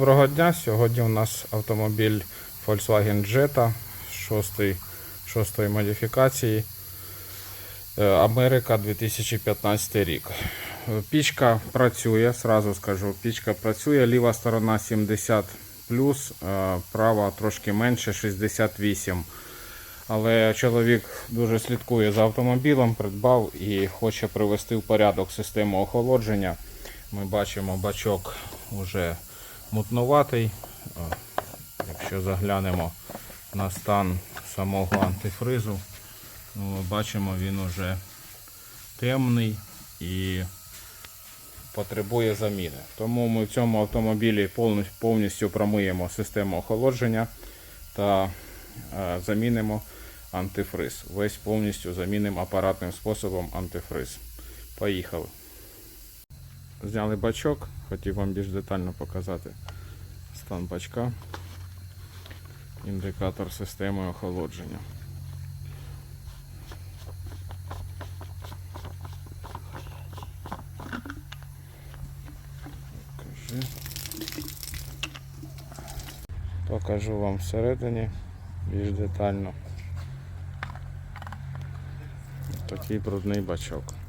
Доброго дня. Сьогодні у нас автомобіль Volkswagen Jetta 6, 6 модифікації. Е, Америка 2015 рік. Е, Пічка працює, сразу скажу, пічка працює. Ліва сторона 70 права трошки менше 68. Але чоловік дуже слідкує за автомобілем, придбав і хоче привести в порядок систему охолодження. Ми бачимо, бачок вже мутнуватий. Якщо заглянемо на стан самого антифризу, ну, бачимо, він уже темний і потребує заміни. Тому ми в цьому автомобілі повністю, повністю промиємо систему охолодження та е, замінимо антифриз. Весь повністю замінимо апаратним способом антифриз. Поїхали. Зняли бачок, хотів вам більш детально показати стан бачка. Індикатор системи охолодження. Покажи. Покажу вам всередині більш детально. Такий брудний бачок.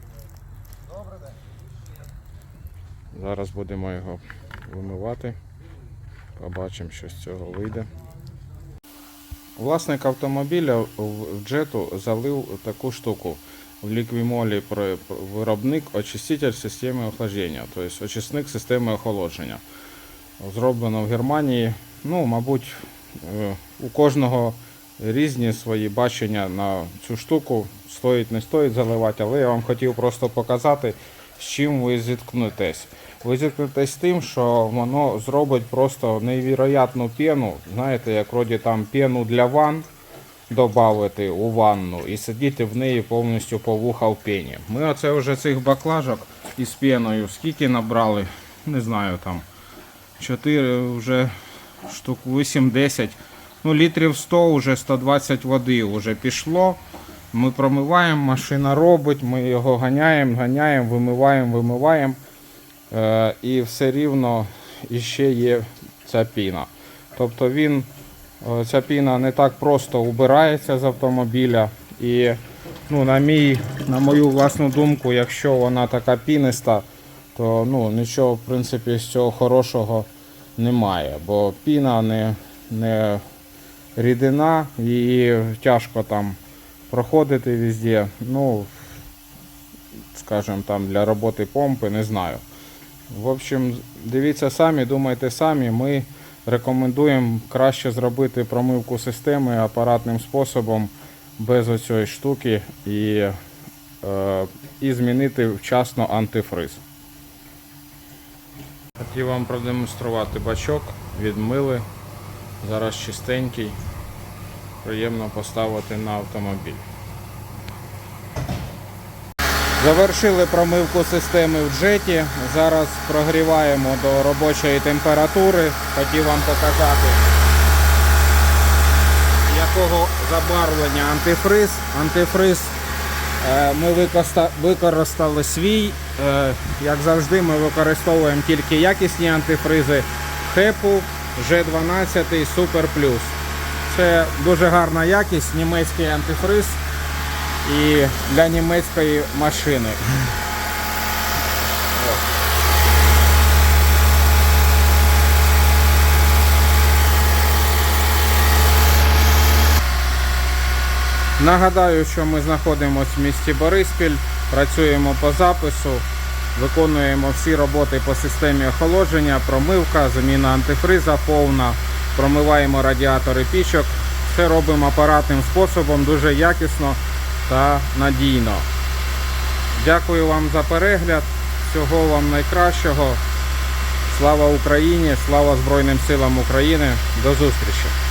Зараз будемо його вимивати. Побачимо, що з цього вийде. Власник автомобіля в джету залив таку штуку. В ліквімолі виробник очиститель системи охлаждення, тобто очисник системи охолодження. Зроблено в Германії. Ну, мабуть, е, у кожного різні свої бачення на цю штуку. Стоїть, не стоїть заливати, але я вам хотів просто показати, з чим ви зіткнетесь. Ви зіткнетесь з тим, що воно зробить просто нейвероятну пену. Знаєте, як вроді там пену для ванн додати у ванну і сидіти в неї повністю по вуха в пені. Ми оце вже цих баклажок із пеною скільки набрали, не знаю там. 4 вже штук 8-10. Ну, літрів 100, вже 120 води вже пішло. Ми промиваємо, машина робить, ми його ганяємо, ганяємо, вимиваємо, вимиваємо. Е, і все рівно іще є ця піна. Тобто він, е, ця піна не так просто убирається з автомобіля. І ну, на, мій, на мою власну думку, якщо вона така піниста, то ну, нічого в принципі з цього хорошого немає. Бо піна не, не рідина, її тяжко там проходити везде. Ну, скажімо там, для роботи помпи, не знаю. В общем, дивіться самі, думайте самі. Ми рекомендуємо краще зробити промивку системи апаратним способом без оцієї штуки і, е, і змінити вчасно антифриз. Хотів вам продемонструвати бачок, відмили. Зараз чистенький. Приємно поставити на автомобіль. Завершили промивку системи в джеті. Зараз прогріваємо до робочої температури. Хотів вам показати, якого забарвлення антифриз. Антифриз е, ми використали свій. Е, Як завжди, ми використовуємо тільки якісні антифризи Хепу G12 Super Plus. Це дуже гарна якість, німецький антифриз і для німецької машини. Нагадаю, що ми знаходимося в місті Бориспіль, працюємо по запису, виконуємо всі роботи по системі охолодження, промивка, заміна антифриза повна, промиваємо радіатори пічок. Все робимо апаратним способом, дуже якісно та надійно. Дякую вам за перегляд. Всього вам найкращого. Слава Україні! Слава Збройним силам України! До зустрічі!